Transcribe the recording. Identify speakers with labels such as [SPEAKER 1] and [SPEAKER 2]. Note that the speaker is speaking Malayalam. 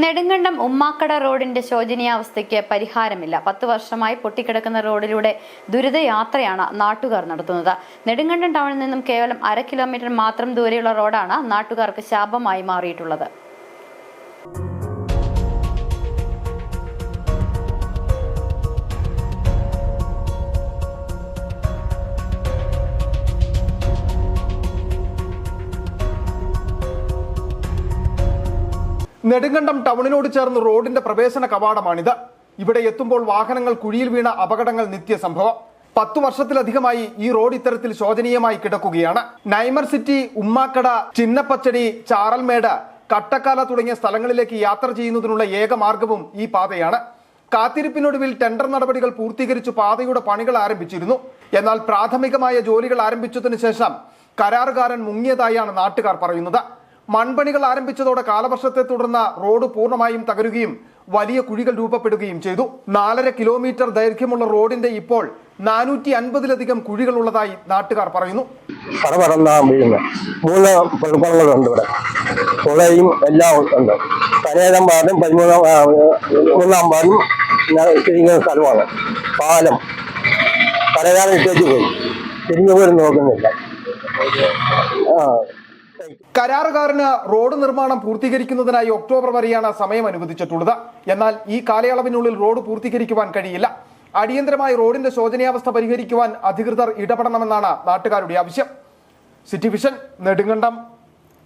[SPEAKER 1] നെടുങ്കണ്ടം ഉമ്മാക്കട റോഡിന്റെ ശോചനീയാവസ്ഥയ്ക്ക് പരിഹാരമില്ല. പത്ത് വർഷമായി പൊട്ടിക്കിടക്കുന്ന റോഡിലൂടെ ദുരിതയാത്രയാണ് നാട്ടുകാർ നടത്തുന്നത്. നെടുങ്കണ്ടം ടൗണിൽ നിന്നും കേവലം അര കിലോമീറ്റർ മാത്രം ദൂരെയുള്ള റോഡാണ് നാട്ടുകാർക്ക് ശാപമായി മാറിയിട്ടുള്ളത്.
[SPEAKER 2] നെടുങ്കണ്ടം ടൗണിനോട് ചേർന്ന് റോഡിന്റെ പ്രവേശന കവാടമാണിത്. ഇവിടെ എത്തുമ്പോൾ വാഹനങ്ങൾ കുഴിയിൽ വീണ അപകടങ്ങൾ നിത്യസംഭവം പത്തു വർഷത്തിലധികമായി ഈ റോഡ് ഇത്തരത്തിൽ ശോചനീയമായി കിടക്കുകയാണ്. നൈമർ സിറ്റി ഉമ്മാക്കട ചിന്നപ്പച്ചടി ചാറൽമേട് കട്ടക്കാല തുടങ്ങിയ സ്ഥലങ്ങളിലേക്ക് യാത്ര ചെയ്യുന്നതിനുള്ള ഏക മാർഗവും ഈ പാതയാണ്. കാത്തിരിപ്പിനൊടുവിൽ ടെൻഡർ നടപടികൾ പൂർത്തീകരിച്ച് പാതയുടെ പണികൾ ആരംഭിച്ചിരുന്നു. എന്നാൽ പ്രാഥമികമായ ജോലികൾ ആരംഭിച്ചതിനു ശേഷം കരാറുകാരൻ മുങ്ങിയതായാണ് നാട്ടുകാർ പറയുന്നത്. മൺപണികൾ ആരംഭിച്ചതോടെ കാലവർഷത്തെ തുടർന്ന് റോഡ് പൂർണമായും തകരുകയും വലിയ കുഴികൾ രൂപപ്പെടുകയും ചെയ്തു. നാലര കിലോമീറ്റർ ദൈർഘ്യമുള്ള റോഡിന്റെ ഇപ്പോൾ നാനൂറ്റി അൻപതിലധികം കുഴികൾ ഉള്ളതായി നാട്ടുകാർ പറയുന്നു
[SPEAKER 3] പാലം. പലകാലം ഇട്ടേച്ച് പോയി തിരിഞ്ഞു പോലും നോക്കുന്നില്ല. ആ.
[SPEAKER 2] കരാറുകാരന് റോഡ് നിർമ്മാണം പൂർത്തീകരിക്കുന്നതിനായി ഒക്ടോബർ വരെയാണ് സമയം അനുവദിച്ചിട്ടുള്ളത്. എന്നാൽ ഈ കാലയളവിനുള്ളിൽ റോഡ് പൂർത്തീകരിക്കുവാൻ കഴിയില്ല. അടിയന്തരമായി റോഡിന്റെ ശോചനീയാവസ്ഥ പരിഹരിക്കുവാൻ അധികൃതർ ഇടപെടണമെന്നാണ് നാട്ടുകാരുടെ ആവശ്യം. City vision Nedumkandam.